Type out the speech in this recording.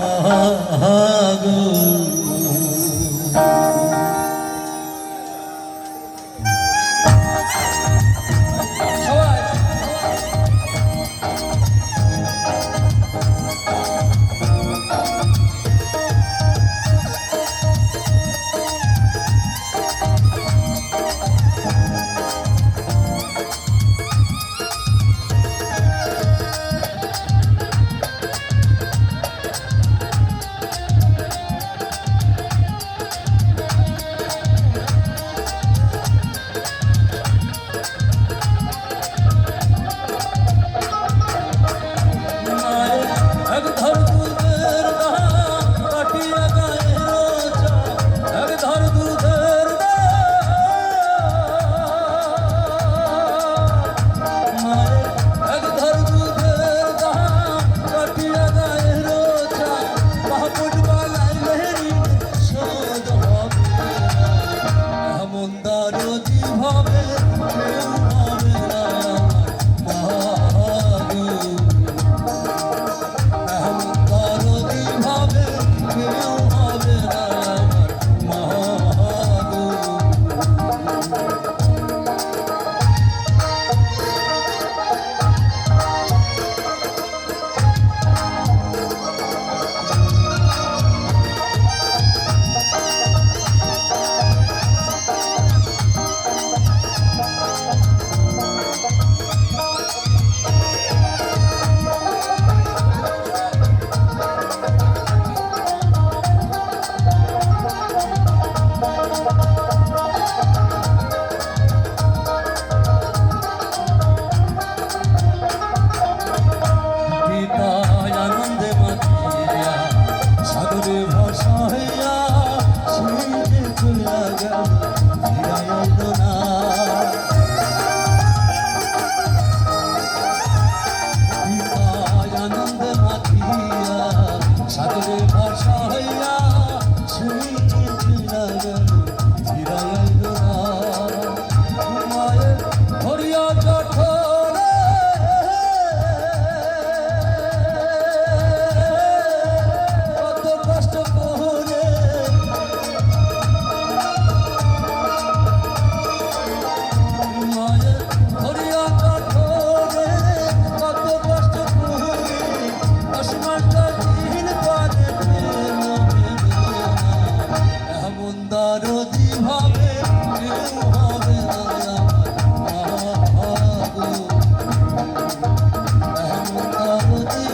মাগো দারদি ভাবে কেউ হবে না মাগো। এমন দারদি